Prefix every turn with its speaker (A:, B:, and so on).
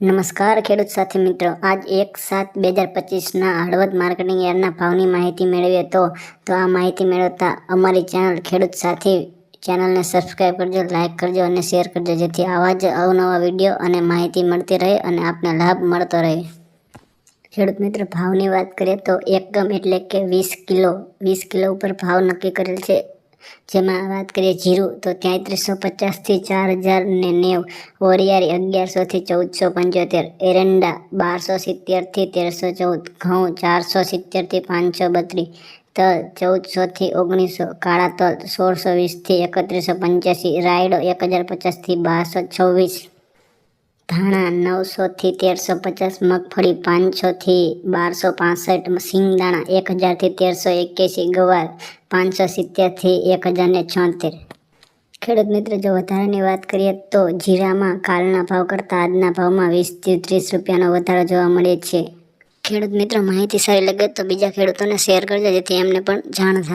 A: નમસ્કાર, ખેડૂત સાથી મિત્રો. આજ એક સાત બે હજાર પચીસના હળવદ માર્કેટિંગ યાર્ડના ભાવની માહિતી મેળવીએ તો તો આ માહિતી મેળવતા અમારી ચેનલ ખેડૂત સાથી ચેનલને સબસ્ક્રાઈબ કરજો, લાઇક કરજો અને શેર કરજો, જેથી આવા જ અવનવા વીડિયો અને માહિતી મળતી રહે અને આપને લાભ મળતો રહે. ખેડૂત મિત્ર, ભાવની વાત કરીએ તો એક ગમ એટલે કે વીસ કિલો વીસ કિલો ઉપર ભાવ નક્કી કરેલ છે. જેમાં વાત કરીએ જીરું, તો ત્યાંત્રીસો પચાસથી ચાર હજાર ને નેવ વરિયાળી અગિયારસોથી ચૌદસો પંચોતેર, એરંડા બારસો સિત્તેરથી તેરસો ચૌદ, ઘઉં ચારસો સિત્તેરથી પાંચસો બત્રીસ, તલ ચૌદસોથી ઓગણીસો, કાળા તલ સોળસો વીસથી એકત્રીસો પંચ્યાસી, રાયડો એક હજાર પચાસથી બારસો છવ્વીસ. ધાણા નવસોથી તેરસો પચાસ મગફળી પાંચસોથી બારસો પાસઠ સિંગદાણા, એક હજારથી તેરસો એક્યાસી ગવાર, પાંચસો સિત્તેરથી એક હજાર ને છોતેર. ખેડૂત મિત્ર, જો વધારાની વાત કરીએ તો જીરામાં કાલના ભાવ કરતાં આજના ભાવમાં વીસથી ત્રીસ રૂપિયાનો વધારો જોવા મળે છે. ખેડૂત મિત્રો, માહિતી સારી લાગે તો બીજા ખેડૂતોને શેર કરજો, જેથી એમને પણ જાણ થાય.